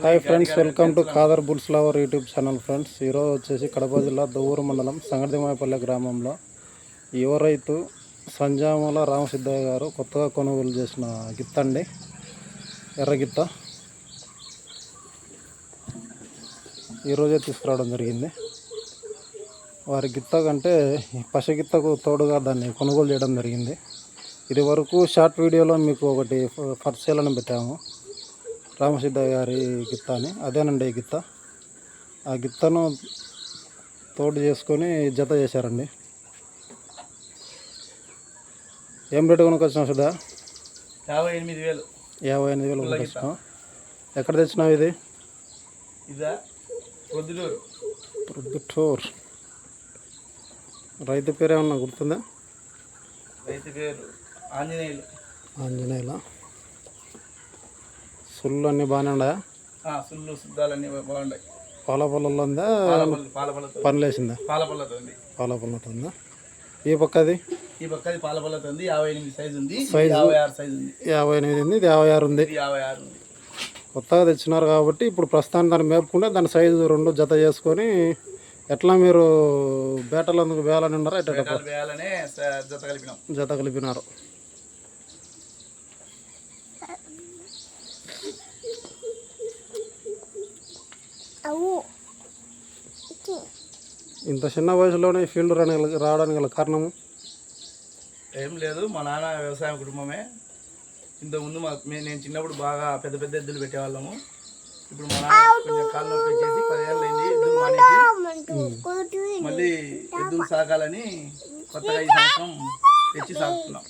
Hi friends welcome to Khadar bulls lover YouTube channel friends. ఈరోజు వచ్చేసి కడప జిల్లా దువ్వూరు మండలం సంగడిమాయపల్లె గ్రామంలో యువ రైతు సంజాముల రామసిద్ధయ్య గారు కొత్తగా కొనుగోలు చేసిన గిత్త అండి ఎర్ర గిత్త. ఈరోజే తీసుకురావడం జరిగింది. వారి గిత్త కంటే పసిగిత్తకు గిత్తకు తోడుగా దాన్ని కొనుగోలు చేయడం జరిగింది. ఇది వరకు షార్ట్ వీడియోలో మీకు ఒకటి ఫర్ సేల్ అని పెట్టాము. రామసిద్ధయ్య గారి గిత్త అని అదేనండి ఈ గిత్త. ఆ గిత్తను తోడు చేసుకొని జత చేశారండి. ఏం రేటు కొనుక్కొచ్చినావు సుధా? యాభై ఎనిమిది వేలు. యాభై ఎనిమిది వేలు కొనుక్కొచ్చినావు. ఎక్కడ తెచ్చినావు ఇది? ఇదా? ప్రొద్దుటూరు. ప్రొద్దుటూర్. రైతు పేరు ఏమన్నా గుర్తుందా? రైతు పేరు ఆంజనేయులు. ఆంజనేయుల? సుళ్ళు అన్నీ బాగానే ఉన్నాయా సుళ్ళు శుద్ధాలన్నీ బాగున్నాయి పాల పొలంలో ఉందా? పనిలేసిందా పాలపల్లతో ఉంది. పాల పొలంతో ఉందా. ఈ పక్కది ఈ పక్కది పాలపల్లతో ఉంది. యాభై ఎనిమిది సైజు ఉంది. సైజు? యాభై ఆరు సైజు ఉంది. యాభై ఎనిమిది ఉంది ఇది యాభై ఆరు ఉంది. యాభై ఆరు ఉంది. కొత్తగా తెచ్చినారు కాబట్టి ఇప్పుడు ప్రస్తుతానికి దాన్ని మేపుకుంటే దాని సైజు రెండు జత చేసుకొని ఎట్లా మీరు బేటలు అందుకు వేయాలని ఉన్నారా జత కలిపినారు. ఇంత చిన్న వయసులోనే ఫీల్డ్ రావడానికి రావడానికి గల కారణము? ఏం లేదు మా నాన్న వ్యవసాయం కుటుంబమే. ఇంతకుముందు మా మే- నేను చిన్నప్పుడు బాగా పెద్ద పెద్ద ఎద్దులు పెట్టేవాళ్ళము. ఇప్పుడు మా నాన్న కొంచెం కాళ్ళు నొప్పి వచ్చేసి పదిహేళ్ళు అయింది ఎద్దులు మానేసి. మళ్ళీ ఎద్దులు సాకాలని కొత్తగా ఈ సంవత్సరం తెచ్చి సాగుతున్నాం.